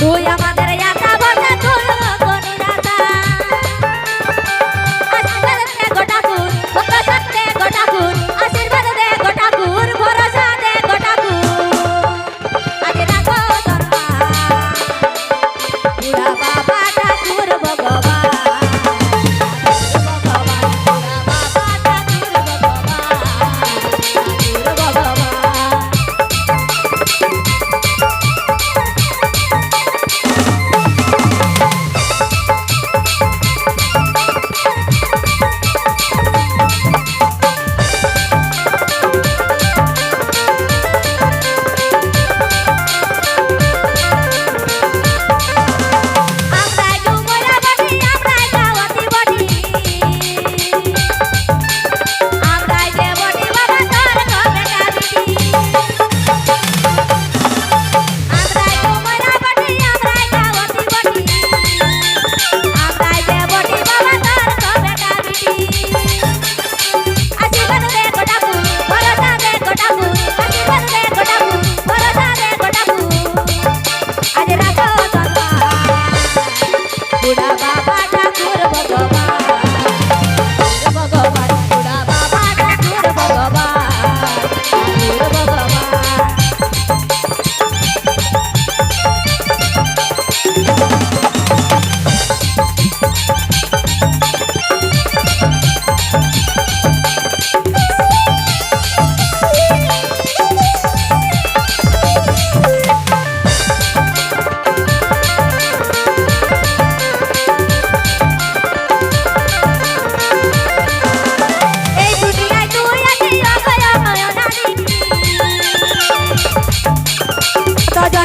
多呀。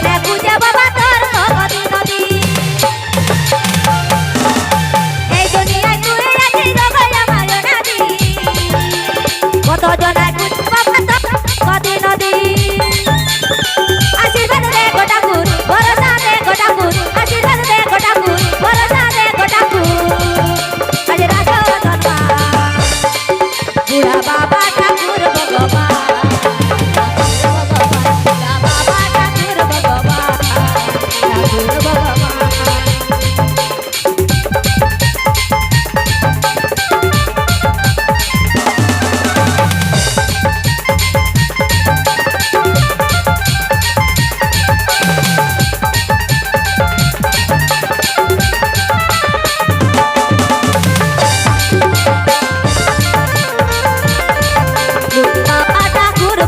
রে পূজা বাবা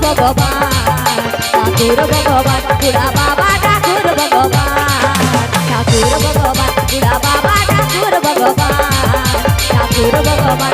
ভগবান ঠাকুর ভগবান বুড়া বাবা, ঠাকুর ভগবান ঠাকুর ভগবান বুড়া বাবা, ঠাকুর ভগবান ঠাকুর ভগবান